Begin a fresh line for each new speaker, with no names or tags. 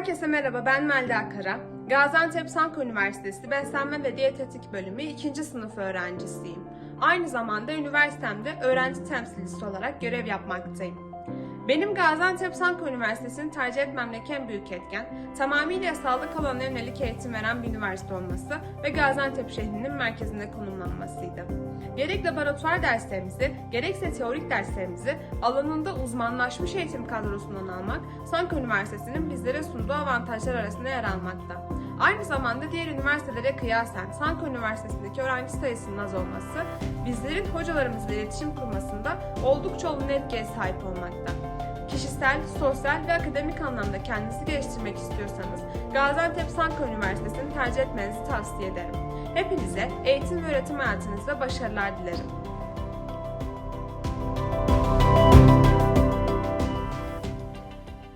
Herkese merhaba, ben Melda Kara. Gaziantep Sanko Üniversitesi Beslenme ve Diyetetik Bölümü 2. sınıf öğrencisiyim. Aynı zamanda üniversitemde öğrenci temsilcisi olarak görev yapmaktayım. Benim Gaziantep Sanko Üniversitesi'ni tercih etmemdeki en büyük etken, tamamıyla sağlık alanına yönelik eğitim veren bir üniversite olması ve Gaziantep şehrinin merkezinde konumlanmasıydı. Gerek laboratuvar derslerimizi, gerekse teorik derslerimizi alanında uzmanlaşmış eğitim kadrosundan almak, Sanko Üniversitesi'nin bizlere sunduğu avantajlar arasında yer almakta. Aynı zamanda diğer üniversitelere kıyasen Sanko Üniversitesi'ndeki öğrenci sayısının az olması, bizlerin hocalarımızla iletişim kurmasında oldukça olumlu etkiye sahip olmakta. Kişisel, sosyal ve akademik anlamda kendinizi geliştirmek istiyorsanız Gaziantep Sanko Üniversitesi'ni tercih etmenizi tavsiye ederim. Hepinize eğitim ve öğretim hayatınızda başarılar dilerim.